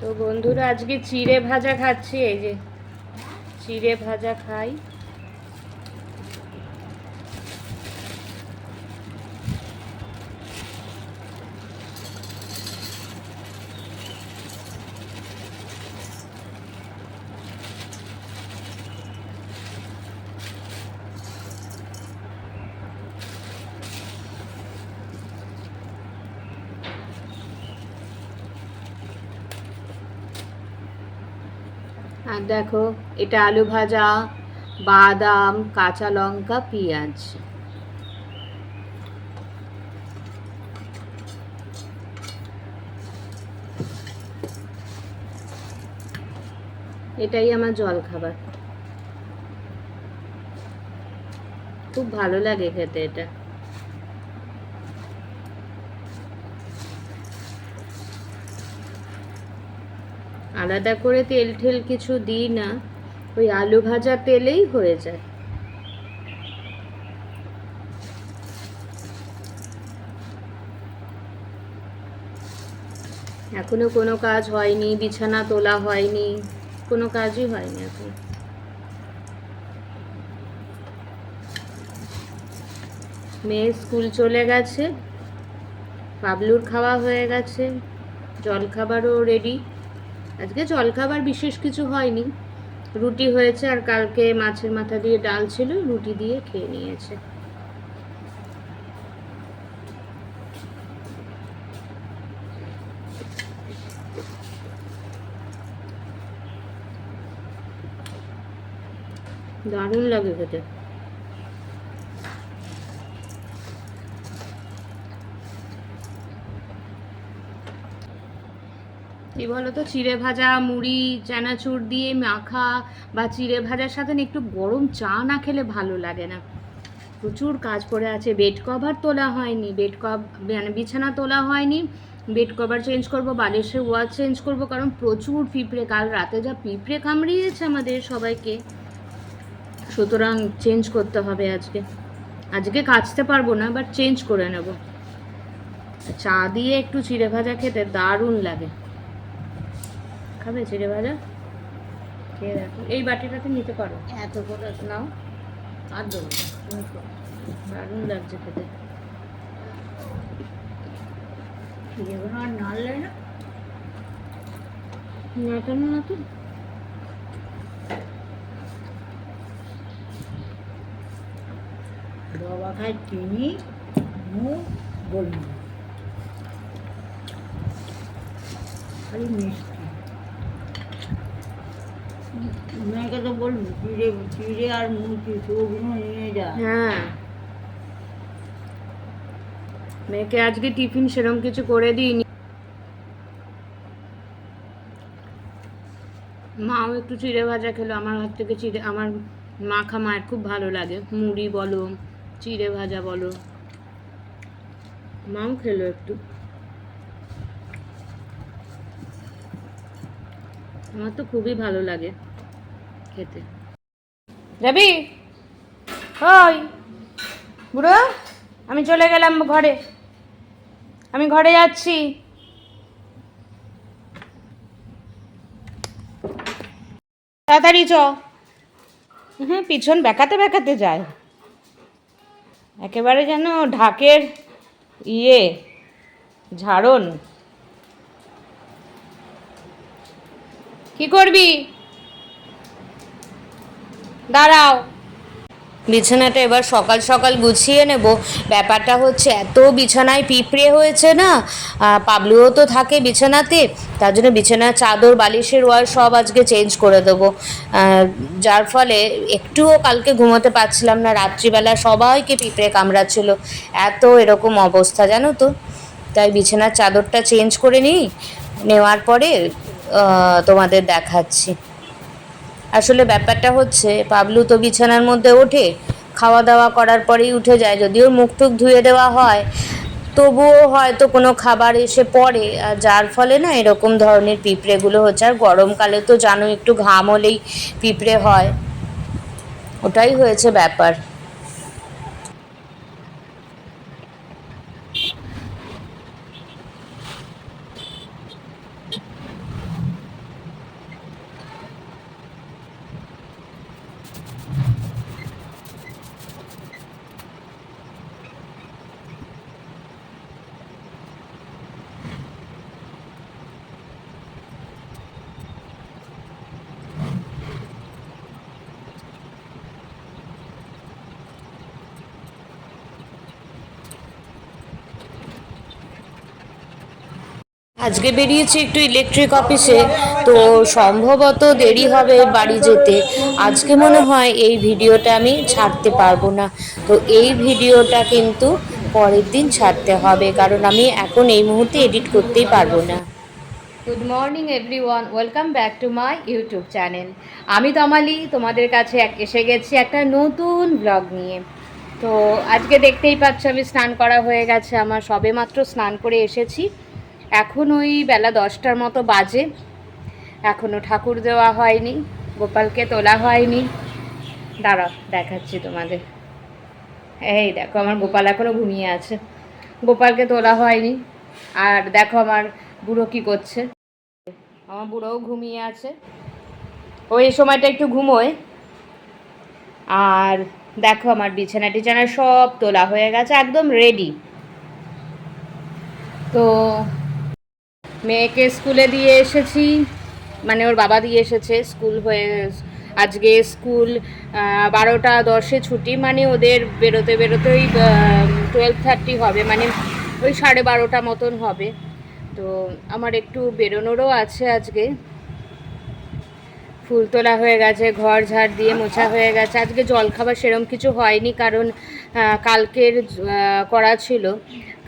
তো বন্ধুরা আজকে চিড়ে ভাজা খাচ্ছি এই যে। চিড়ে ভাজা খাই। দেখো, এটা আলু ভাজা, বাদাম, কাঁচা লঙ্কা, পেঁয়াজ। এটাই আমার জল খাবার খুব ভালো লাগে খেতে এটা। আলাদা করে তেল ঠেল কিছু দিই না, ওই আলু ভাজা তেলেই হয়ে যায়। এখনও কোনো কাজ হয়নি, বিছানা তোলা হয়নি, কোনো কাজই হয়নি এখন। মেয়ে স্কুল চলে গেছে পাবলুর খাওয়া হয়ে গেছে, জলখাবারও রেডি আজকে জলখাবার বিশেষ কিছু হয়নি। রুটি হয়েছে আর কালকে মাছের মাথা দিয়ে ডাল ছিল, রুটি দিয়ে খেয়ে নিয়েছে। দারুণ লাগে খেতে। কি বলতো চিড়ে ভাজা, মুড়ি, চানাচুর দিয়ে মাখা বা চিড়ে ভাজার সাথে একটু গরম চা না খেলে ভালো লাগে না। প্রচুর কাজ পড়ে আছে। বেড কভার তোলা হয়নি। বেড কভ মানে বিছানা তোলা হয়নি। বেড কভার চেঞ্জ করব, বালিশের ওয়াল চেঞ্জ করব, কারণ প্রচুর পিঁপড়ে। কাল রাতে যা পিঁপড়ে কামড়িয়েছে আমাদের সবাইকে। সুতরাং চেঞ্জ করতে হবে আজকে। আজকে কাচতে পারব না, বাট চেঞ্জ করে নেব। চা দিয়ে একটু চিড়ে ভাজা খেতে দারুণ লাগে। খাবে চিড়ে ভাজা? খেয়ে দেখো। এই বাটিটাতে নিতে পারো। এত করে নাও। আর দেবো দারুণ লাগছে খেতে। আর নাড়লে না? নাটানো না তো। বাবা খায় চিনি গোলমরিচ খালি মিষ্টি। মেয়েকে তো বলবি চিড়ে চিড়ে আর মুচি সবগুলো নিয়ে যা। হ্যাঁ। মেয়েকে আজকে টিফিন সেরকম কিছু করে দিইনি। মাও একটু চিড়ে ভাজা খেলো, আমার হাত থেকে চিড়ে, আমার মাখা মায়ের খুব ভালো লাগে। মুড়ি বলো, চিড়ে ভাজা বলো। মাও খেলো একটু। আমার তো খুবই ভালো লাগে। খেতে। যাবি? ওই বুড়ো আমি চলে গেলাম ঘরে। আমি ঘরে যাচ্ছি। তাড়াতাড়ি চ। হ্যাঁ পিছন বেঁকাতে বেঁকাতে যায়। একেবারে যেন ঢাকের ইয়ে ঝাড়ন। কি করবি? দাঁড়াও। বিছানাটা এবার সকাল সকাল গুছিয়ে নেব। ব্যাপারটা হচ্ছে এত বিছানায় পিঁপড়ে হয়েছে না? পাবলুও তো থাকে বিছানাতে। তার জন্য বিছানার চাদর, বালিশের ওয়ার সব আজকে চেঞ্জ করে দেবো। যার ফলে একটুও কালকে ঘুমোতে পারছিলাম না। রাত্রিবেলা সবাইকে পিঁপড়ে কামড়াচ্ছিল। এত এরকম অবস্থা, জানো তো? তাই বিছানার চাদরটা চেঞ্জ করে নিই। নেওয়ার পরে তোমাদের দেখাচ্ছি। আসলে ব্যাপারটা হচ্ছে, পাবলু তো বিছানার মধ্যে ওঠে খাওয়া দাওয়া করার পরেই উঠে যায়। যদিও মুখ টুক ধুয়ে দেওয়া হয়, তবুও হয়তো কোনো খাবার এসে পড়ে, আর যার ফলে না এরকম ধরনের পিঁপড়েগুলো হচ্ছে, আর গরমকালে তো জানো একটু ঘাম হলেই পিঁপড়ে হয়। ওটাই হয়েছে ব্যাপার। আজকে বেরিয়েছি একটু ইলেকট্রিক অফিসে তো সম্ভবত দেরি হবে বাড়ি যেতে। আজকে মনে হয় এই ভিডিওটা আমি ছাড়তে পারব না। তো এই ভিডিওটা কিন্তু পরের দিন ছাড়তে হবে, কারণ আমি এখন এই মুহূর্তে এডিট করতেই পারব না। Good morning everyone welcome back to my YouTube channel আমি তমালি, তোমাদের কাছে এসে গেছি একটা নতুন ব্লগ নিয়ে। তো আজকে দেখতেই পাচ্ছ, আমি স্নান করা হয়ে গেছে। আমার সবে মাত্র স্নান করে এসেছি। এখন ওই বেলা দশটার মতো বাজে। এখনও ঠাকুর দেওয়া হয়নি, গোপালকে তোলা হয়নি। দাঁড়াও, দেখাচ্ছি তোমাদের। এই দেখো, আমার গোপাল এখনও ঘুমিয়ে আছে। গোপালকে তোলা হয়নি। আর দেখো আমার বুড়ো কি করছে। আমার বুড়োও ঘুমিয়ে আছে। ও এই সময়টা একটু ঘুমোয়। আর দেখো আমার বিছানা টিছানা সব তোলা হয়ে গেছে, একদম রেডি তো মেয়েকে স্কুলে দিয়ে এসেছি। মানে ওর বাবা দিয়ে এসেছে স্কুল হয়ে, আজকে স্কুল বারোটা দশে ছুটি। মানে ওদের বেরোতে বেরোতে ওই টুয়েলভ থার্টি হবে। মানে ওই সাড়ে বারোটা মতন হবে। তো আমার একটু বেরোনোরও আছে আজকে। ফুল তোলা হয়ে গেছে, ঘর ঝাড় দিয়ে মোছা হয়ে গেছে। আজকে জলখাবার সেরম কিছু হয়নি কারণ কালকের করা ছিল।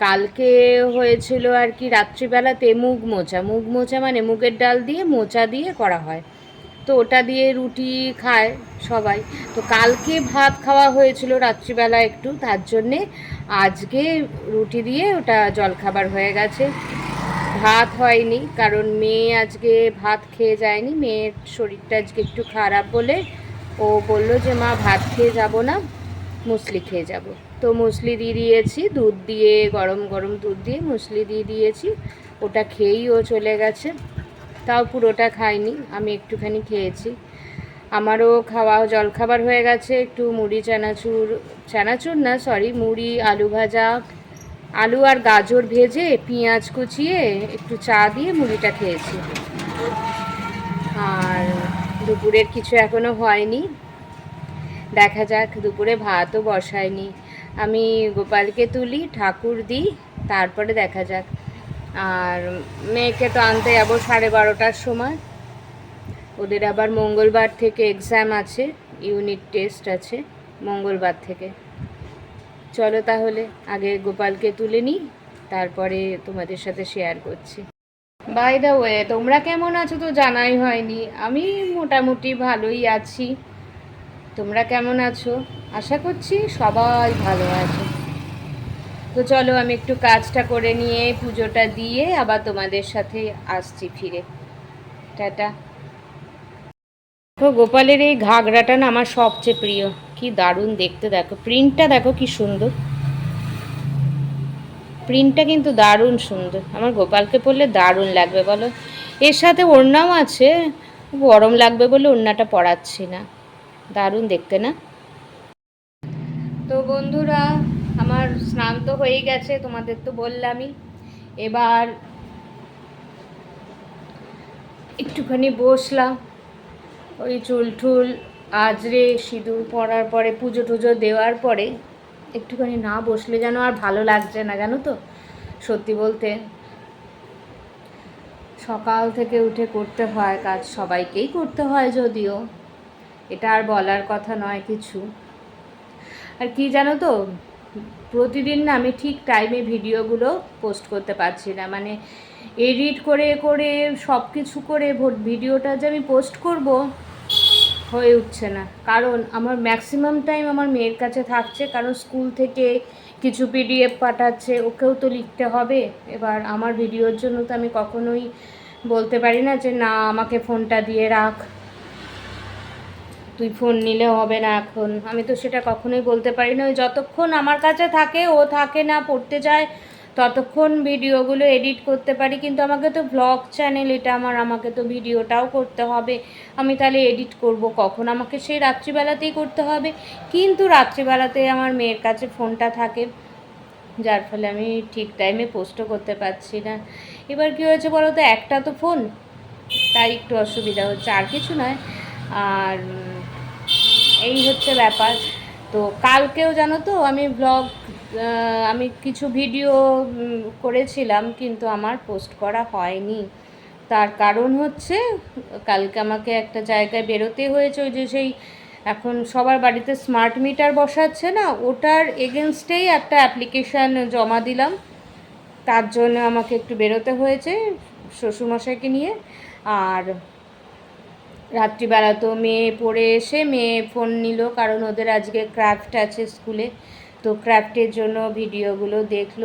কালকে হয়েছিল আর কি রাত্রিবেলাতে মুগ মোচা। মুগ মোচা মানে মুগের ডাল দিয়ে মোচা দিয়ে করা হয়। তো ওটা দিয়ে রুটি খায় সবাই। তো কালকে ভাত খাওয়া হয়েছিল রাত্রিবেলা একটু, তার জন্যে আজকে রুটি দিয়ে ওটা জলখাবার হয়ে গেছে। ভাত হয়নি, কারণ মেয়ে আজকে ভাত খেয়ে যায়নি। মেয়ের শরীরটা আজকে একটু খারাপ বলে ও বলল যে, মা, ভাত খেয়ে যাব না, মুসলি খেয়ে যাব। তো মুসলি দিয়ে দিয়েছি, দুধ দিয়ে, গরম গরম দুধ দিয়ে মুসলি দিয়ে দিয়েছি। ওটা খেয়েই ও চলে গেছে। তাও পুরোটা খাইনি আমি একটুখানি খেয়েছি। আমারও খাওয়া, জলখাবার হয়ে গেছে, একটু মুড়ি, চানাচুর চানাচুর না সরি মুড়ি, আলু ভাজা, আলু আর গাজর ভেজে পেঁয়াজ কুচিয়ে একটু চা দিয়ে মুড়িটা খেয়েছি। আর দুপুরের কিছু এখনও হয়নি। দেখা যাক, দুপুরে ভাতও বসায়নি। আমি গোপালকে তুলি, ঠাকুর দিই, তারপরে দেখা যাক। আর মেয়েকে তো আনতে যাব সাড়ে বারোটার সময়। ওদের আবার মঙ্গলবার থেকে এক্সাম আছে ইউনিট টেস্ট আছে মঙ্গলবার থেকে। চলো তাহলে, আগে গোপালকে তুলে নিই, তারপরে তোমাদের সাথে শেয়ার করছি। বাই দ্য ওয়ে তোমরা কেমন আছো তো জানাই হয়নি। আমি মোটামুটি ভালোই আছি। তোমরা কেমন আছো? আশা করছি সবাই ভালো আছে। তো চলো আমি একটু কাজটা করে নিয়ে পুজোটা দিয়ে আবার তোমাদের সাথে আসছি ফিরে। টাটা। তো গোপালের এই ঘাগরাটা না আমার সবচেয়ে প্রিয়। কি দারুণ দেখতে দেখো। প্রিন্টটা দেখো কি সুন্দর। প্রিন্টটা কিন্তু দারুণ সুন্দর। আমার গোপালকে পরলে দারুণ লাগবে বলো। এর সাথে ওড়নাও আছে। গরম লাগবে বলে ওড়নাটা পরাচ্ছি না। দারুণ দেখতে না? তো বন্ধুরা, আমার স্নান তো হয়ে গেছে, তোমাদের তো বললামই। এবার একটুখানি বসলাম, ওই চুল টুল আজরে সিঁদুর পরার পরে, পুজো টুজো দেওয়ার পরে, একটুখানি না বসলে যেন আর ভালো লাগছে না, জানো তো? সত্যি বলতে, সকাল থেকে উঠে করতে হয় কাজ, সবাইকেই করতে হয় যদিও। এটা আর বলার কথা নয় কিছু। আর কি জানো তো, প্রতিদিন না আমি ঠিক টাইমে ভিডিওগুলো পোস্ট করতে পারছি না। মানে এডিট করে করে সব কিছু করে ভিডিওটা যে আমি পোস্ট করব হয়ে উঠছে না। কারণ আমার ম্যাক্সিমাম টাইম আমার মেয়ের কাছে থাকছে, কারণ স্কুল থেকে কিছু পিডিএফ পাঠাচ্ছে, ওকেও তো লিখতে হবে। এবার আমার ভিডিওর জন্য তো আমি কখনোই বলতে পারি না যে, না, আমাকে ফোনটা দিয়ে রাখ। তুই ফোন নিলে হবে না এখন। আমি তো সেটা কখনোই বলতে পারি না। যতক্ষণ আমার কাছে থাকে, ও থাকে না, পড়তে যায়, ততক্ষণ ভিডিওগুলো এডিট করতে পারি। কিন্তু আমাকে তো ব্লগ চ্যানেল এটা আমার, আমাকে তো ভিডিওটাও করতে হবে। আমি তাহলে এডিট করব কখন? আমাকে সেই রাত্রিবেলাতেই করতে হবে। কিন্তু রাত্রিবেলাতে আমার মেয়ের কাছে ফোনটা থাকে, যার ফলে আমি ঠিক টাইমে পোস্টও করতে পারছি না। এবার কী হয়েছে বলো তো? একটা তো ফোন তাই একটু অসুবিধা হচ্ছে। আর কিছু নয়। আর এই হচ্ছে ব্যাপার। তো কালকেও জানো তো, আমি ব্লগ আমি কিছু ভিডিও করেছিলাম, কিন্তু আমার পোস্ট করা হয়নি। তার কারণ হচ্ছে, কালকে আমাকে একটা জায়গায় বেরোতে হয়েছে, ওই যে সেই এখন সবার বাড়িতে স্মার্ট মিটার বসাচ্ছে না, ওটার এগেনস্টেই একটা অ্যাপ্লিকেশান জমা দিলাম। তার জন্য আমাকে একটু বেরোতে হয়েছে শ্বশুরমশাইকে নিয়ে। আর রাত্রিবেলা তো মেয়ে পড়ে এসে মেয়ে ফোন নিল, কারণ ওদের আজকে ক্রাফট আছে স্কুলে। তো ক্রাফটের জন্য ভিডিওগুলো দেখল।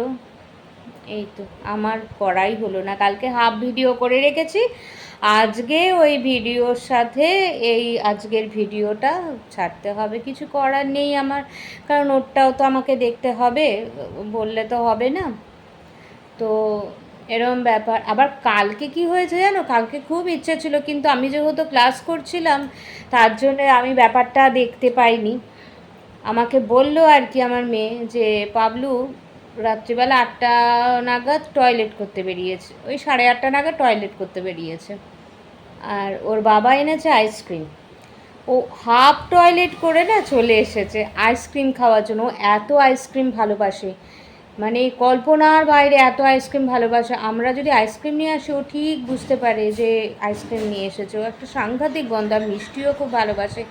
এই তো, আমার করাই হলো না। কালকে হাফ ভিডিও করে রেখেছি। আজকে ওই ভিডিওর সাথে এই আজকের ভিডিওটা ছাড়তে হবে। কিছু করার নেই আমার, কারণ ওরটাও তো আমাকে দেখতে হবে। বললে তো হবে না। তো এরম ব্যাপার। আবার কালকে কি হয়েছে জানো? কালকে খুব ইচ্ছে ছিল, কিন্তু আমি যেহেতু ক্লাস করছিলাম, তার জন্য আমি ব্যাপারটা দেখতে পাইনি। আমাকে বলল আর কি আমার মেয়ে যে, পাবলু, রাত্রিবেলা আটটা নাগাদ টয়লেট করতে বেরিয়েছে। ওই সাড়ে আটটা নাগাদ টয়লেট করতে বেরিয়েছে। আর ওর বাবা এনেছে আইসক্রিম ও হাফ টয়লেট করে না চলে এসেছে আইসক্রিম খাওয়ার জন্য। ও এত আইসক্রিম ভালোবাসে। মানে কল্পনার বাইরে এত আইসক্রিম ভালোবাসে। আমরা যদি আইসক্রিম নিয়ে আসি, ও ঠিক বুঝতে পারে যে আইসক্রিম নিয়ে এসেছে। ও একটা সাংঘাতিক গন্ধ মিষ্টিও খুব ভালোবাসে।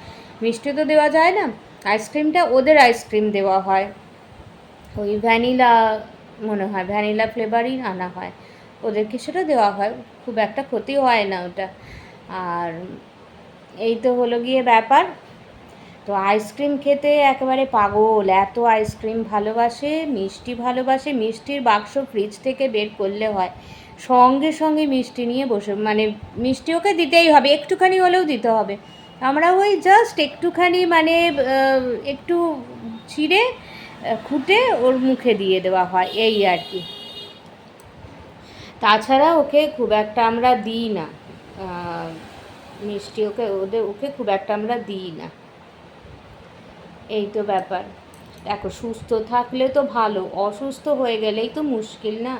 মিষ্টি তো দেওয়া যায় না। আইসক্রিমটা ওদের আইসক্রিম দেওয়া হয়। ওই ভ্যানিলা মনে হয়, ভ্যানিলা ফ্লেভারই আনা হয়। ওদেরকে সেটা দেওয়া হয়। খুব একটা ক্ষতি হয় না ওটা। আর এই তো হলো গিয়ে ব্যাপার। তো আইসক্রিম খেতে একেবারে পাগল। এত আইসক্রিম ভালোবাসে, মিষ্টি ভালোবাসে, মিষ্টির বাক্স ফ্রিজ থেকে বের করলে হয়। সঙ্গে সঙ্গে মিষ্টি নিয়ে বসে মানে মিষ্টি ওকে দিতেই হবে, একটুখানি হলেও দিতে হবে। আমরা ওই জাস্ট একটুখানি মানে একটু ছিঁড়ে, খুঁটে ওর মুখে দিয়ে দেওয়া হয়, এই আর কি। তাছাড়া ওকে খুব একটা আমরা দিই না। মিষ্টি ওকে, ওদের, ওকে খুব একটা আমরা দিই না। এই তো ব্যাপার। দেখো, সুস্থ থাকলে তো ভালো, অসুস্থ হয়ে গেলেই তো মুশকিল না?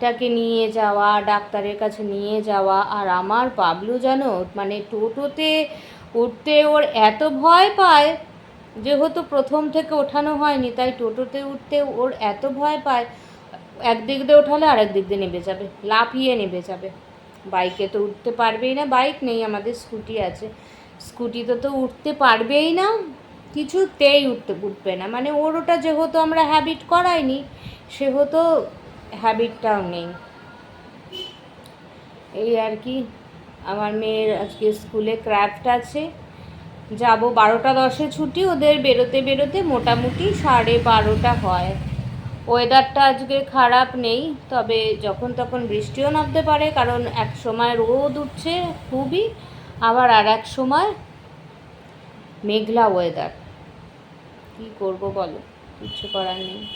তাকে নিয়ে যাওয়া, ডাক্তারের কাছে নিয়ে যাওয়া, আর আমার পাবলু জানো মানে টোটোতে উঠতে ওর এত ভয় পায়, যেহেতু প্রথম থেকে ওঠানো হয়নি, তাই টোটোতে উঠতে ওর এত ভয় পায় একদিক দিয়ে ওঠালে আরেক দিক দিয়ে নেমে যাবে, লাফিয়ে নেমে যাবে। বাইকে তো উঠতে পারবেই না, বাইক নেই, আমাদের স্কুটি আছে। স্কুটিতে তো উঠতে পারবেই না। কিছুতেই উঠতে উঠবে না। মানে ওর ওটা যেহেতু আমরা হ্যাবিট করাইনি, সেহেতু হ্যাবিটটাও নেই। এই আর কি, আমার মেয়ের আজকে স্কুলে ক্র্যাফট আছে। যাব বারোটা দশে ছুটি, ওদের বেরোতে বেরোতে মোটামুটি সাড়ে বারোটা হয়। ওয়েদারটা আজকে খারাপ নেই, তবে যখন তখন বৃষ্টিও নামতে পারে, কারণ এক সময় রোদ উঠছে খুবই, আবার আর এক সময় মেঘলা ওয়েদার কী করব বলো? কিছু করার নেই।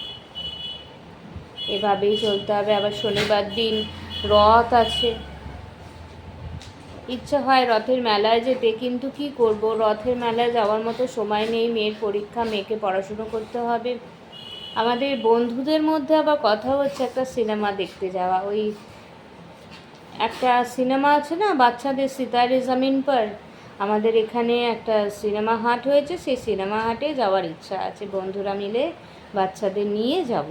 এভাবেই চলতে হবে। আবার শনিবার দিন রথ আছে। ইচ্ছা হয় রথের মেলায় যেতে, কিন্তু কি করব? রথের মেলায় যাওয়ার মতো সময় নেই। মেয়ের পরীক্ষা, মেয়েকে পড়াশুনো করতে হবে। আমাদের বন্ধুদের মধ্যে আবার কথা হচ্ছে একটা সিনেমা দেখতে যাওয়া। ওই একটা সিনেমা আছে না? বাচ্চাদের সিতারে জামিন পর। আমাদের এখানে একটা সিনেমা হাট হয়েছে, সেই সিনেমা হাটে যাওয়ার ইচ্ছা আছে। বন্ধুরা মিলে বাচ্চাদের নিয়ে যাব।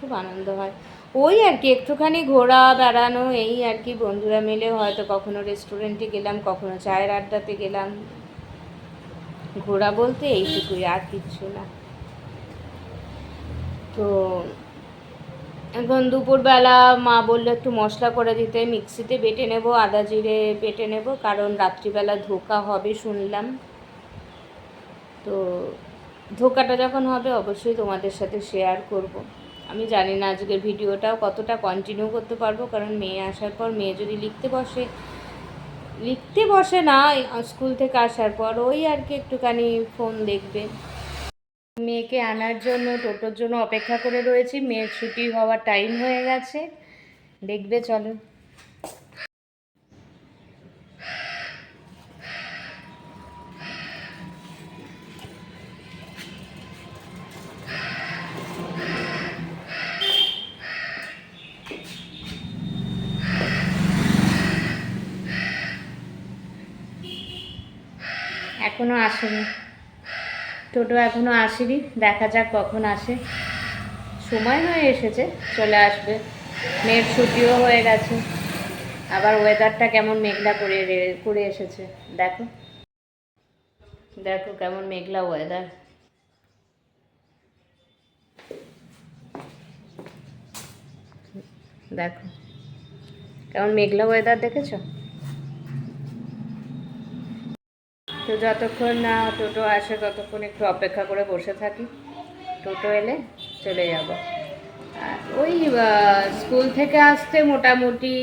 খুব আনন্দ হয়। ওই আর কি, একটুখানি ঘোরা বেড়ানো, এই আর কি বন্ধুরা মিলে হয়তো কখনো রেস্টুরেন্টে গেলাম, কখনো চায়ের আড্ডাতে গেলাম। ঘোরা বলতে এইটুকুই, আর কিচ্ছু না। তো এখন দুপুরবেলা মা বলল একটু মশলা করে দিতে, মিক্সিতে বেটে নেব, আদা জিরে বেটে নেব, কারণ রাত্রিবেলা ধোকা হবে শুনলাম তো ধোকাটা যখন হবে অবশ্যই তোমাদের সাথে শেয়ার করব। আমি জানি না আজকের ভিডিওটাও কতটা কন্টিনিউ করতে পারব, কারণ মেয়ে আসার পর মেয়ে যদি লিখতে বসে লিখতে বসে না, স্কুল থেকে আসার পর ওই আর কি একটুখানি ফোন দেখবে মেয়েকে আনার জন্য, টোটোর জন্য অপেক্ষা করে রয়েছি। মেয়ের ছুটি হওয়ার টাইম হয়ে গেছে। দেখবে, চলো। এখনও আসেনি। টোটো এখনও আসেনি, দেখা যাক কখন আসে। সময় হয়ে এসেছে, চলে আসবে। মেয়ের ছুটিও হয়ে গেছে। আবার ওয়েদারটা কেমন মেঘলা করে করে এসেছে, দেখো। দেখো কেমন মেঘলা ওয়েদার দেখো। কেমন মেঘলা ওয়েদার দেখেছ? তো যতক্ষণ না টোটো আসে ততক্ষণ একটু অপেক্ষা করে বসে থাকি। টোটো এলে চলে যাব। আর ওই স্কুল থেকে আসতে মোটামুটি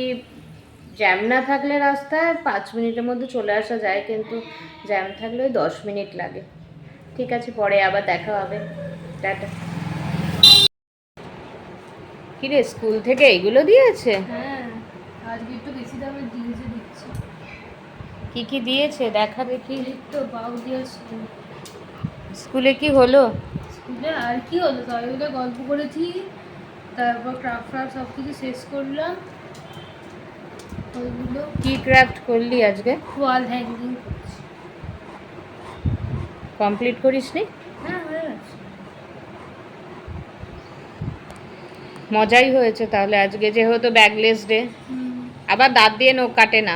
জ্যাম না থাকলে রাস্তায় পাঁচ মিনিটের মধ্যে চলে আসা যায়, কিন্তু জ্যাম থাকলে ওই দশ মিনিট লাগে। ঠিক আছে, পরে আবার দেখা হবে। টাটা। কিরে, স্কুল থেকে এগুলো দিয়েছে? হ্যাঁ আজকে একটু বেশি দামে কি কি দিয়েছে? দেখা দেখি তো বাউ দিয়েছে স্কুলে। কি হলো? স্কুলে আর কি হলো? সবাই মিলে গল্প করেছি তারপর ক্রাফট ফ্রাফট সব কিছু শেষ করলাম। ওইগুলো। কি ক্রাফট করলি আজকে? ওয়াল হ্যাঙ্গিং কমপ্লিট করিস নি মজাই হয়েছে তাহলে আজকে যেহেতু ব্যাগলেস ডে আবার দাঁত দিয়ে নখ কাটে না।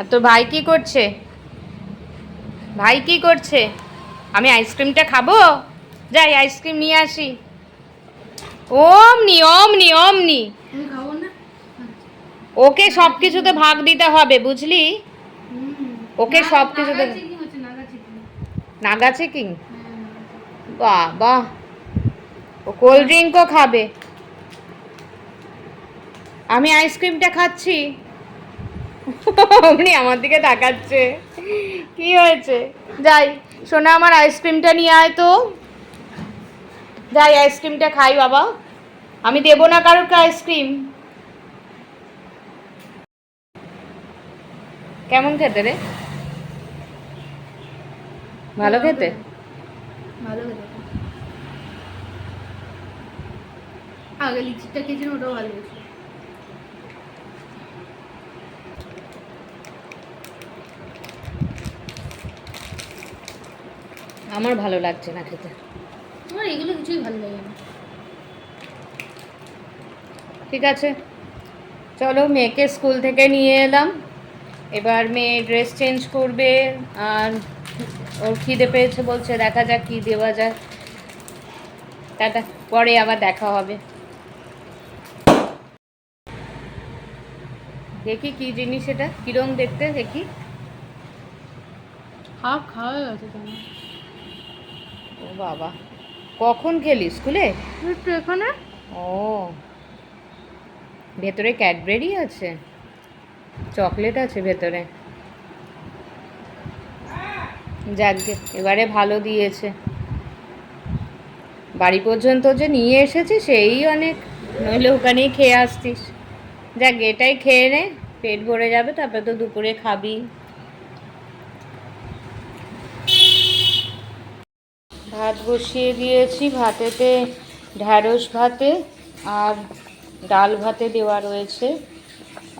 আর তোর ভাই কি করছে? ভাই কি করছে? আমি আইসক্রিমটা খাব? যাই আইসক্রিম নিয়ে আসি। অমনি অমনি অমনি। তুমি খাব না? ওকে সব কিছুতে ভাগ দিতে হবে বুঝলি? ওকে সব কিছুতে নাগা চিকিং বাহ বাহ। ও কোল্ড ড্রিঙ্কও খাবে। আমি আইসক্রিমটা খাচ্ছি। অমনি আমার দিকে তাকাচ্ছে। কি হয়েছে? যাই, সোনা আমার আইসক্রিমটা নিয়ে আয় তো। যাই আইসক্রিমটা খাই বাবা। আমি দেবো না কারোকে আইসক্রিম কেমন খেতে রে? ভালো খেতে? ভালো খেতে। আগে লিচিটা খেয়েছিলাম, ওটাও ভালো হয়েছে। আমার ভালো লাগছে না খেতে। আমার এগুলো কিছুই ভালো লাগে না। ঠিক আছে। চলো মেয়েকে স্কুল থেকে নিয়ে এলাম। এবার মেয়ে ড্রেস চেঞ্জ করবে আর ওর খিদে পেয়েছে বলছে দেখা যাক কী দেওয়া যায়। টাটা পরে আবার দেখা হবে। দেখি কি জিনিস এটা কিরম দেখতে দেখি। হাফ খাওয়া গেছে তোমার বাবা। কখন খেলি স্কুলে? একটু এখানে। ও। ভেতরে ক্যাডবেরি আছে? চকলেট আছে ভেতরে? যাকগে এবারে ভালো দিয়েছে। বাড়ি পর্যন্ত যে নিয়ে এসেছে সেই অনেক নইলে ওখানেই খেয়ে আসতিস। যাক এটাই খেয়ে নে পেট ভরে যাবে তারপরে তো দুপুরে খাবি। ভাত বসিয়ে দিয়েছি। ভাতেতে ঢ্যাঁড়স ভাতে আর ডাল ভাতে দেওয়া রয়েছে।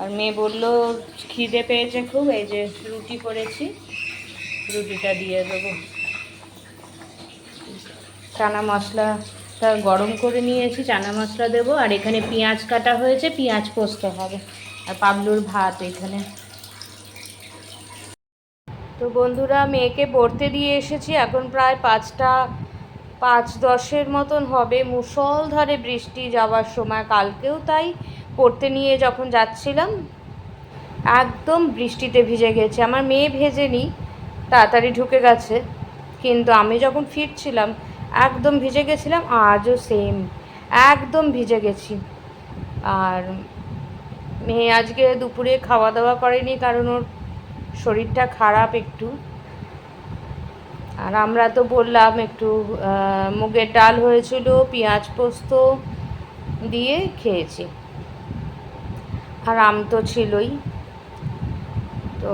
আর মেয়ে বলল, খিদে পেয়েছে খুব, এই যে রুটি করেছি। রুটিটা দিয়ে দেবো। চানা মশলাটা গরম করে নিয়েছি, চানা মশলা দেবো। আর এখানে পেঁয়াজ কাটা হয়েছে, পেঁয়াজ পোস্ত হবে। আর পাবলুর ভাত এখানে। বন্ধুরা, মেয়েকে পড়তে দিয়ে এসেছি। এখন প্রায় পাঁচটা, পাঁচ দশের মতন হবে। মুষলধারে বৃষ্টি যাওয়ার সময় কালকেও তাই পড়তে নিয়ে যখন যাচ্ছিলাম, একদম বৃষ্টিতে ভিজে গেছে। আমার মেয়ে ভেজেনি, তাড়াতাড়ি ঢুকে গেছে। কিন্তু আমি যখন ফিরছিলাম, একদম ভিজে গেছিলাম, আজও সেম একদম ভিজে গেছি। আর মেয়ে আজকে দুপুরে খাওয়া দাওয়া করেনি কারণ ওর শরীরটা খারাপ একটু। আর আমরা তো বললাম একটু মুগের ডাল হয়েছিল, পেঁয়াজ পোস্ত দিয়ে খেয়েছি। আর আম তো ছিলই। তো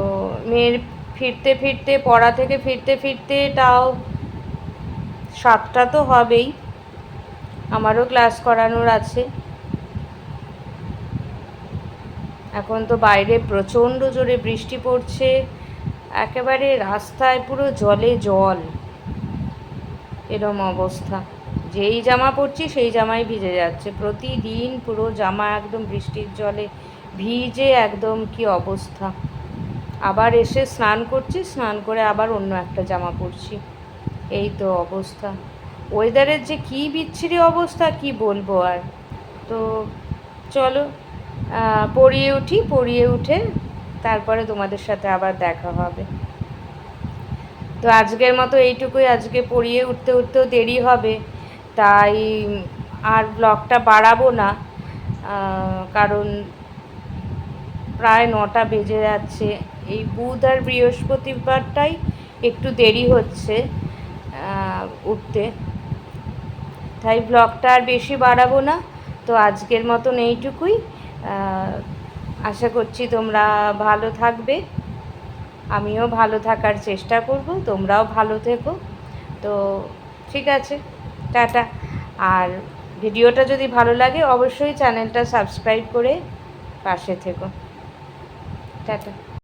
মেয়ের ফিরতে ফিরতে, পড়া থেকে ফিরতে ফিরতে তাও সাতটা তো হবেই। আমারও ক্লাস করানোর আছে। এখন তো বাইরে প্রচণ্ড জোরে বৃষ্টি পড়ছে। একেবারে রাস্তায় পুরো জলে জল। এরম অবস্থা। যেই জামা পরছি সেই জামাই ভিজে যাচ্ছে। প্রতিদিন পুরো জামা একদম বৃষ্টির জলে ভিজে একদম কি অবস্থা। আবার এসে স্নান করছি, স্নান করে আবার অন্য একটা জামা পরছি। এই তো অবস্থা। ওয়েদারের যে কী বিচ্ছিরি অবস্থা, কি বলব আর। তো চলো পড়িয়ে উঠি, পড়িয়ে উঠে তারপরে তোমাদের সাথে আবার দেখা হবে। তো আজকের মতো এইটুকুই, আজকে পড়িয়ে উঠতে উঠতেও দেরি হবে, তাই আর ব্লগটা বাড়াবো না কারণ প্রায় নটা বেজে যাচ্ছে। এই বুধ আর বৃহস্পতিবারটাই একটু দেরি হচ্ছে উঠতে। তাই ব্লগটা আর বেশি বাড়াবো না, তো আজকের মতন এইটুকুই। আশা করছি তোমরা ভালো থাকবে। আমিও ভালো থাকার চেষ্টা করব, তোমরাও ভালো থেকো। তো ঠিক আছে, টাটা। আর ভিডিওটা যদি ভালো লাগে, অবশ্যই চ্যানেলটা সাবস্ক্রাইব করে পাশে থেকো। টাটা।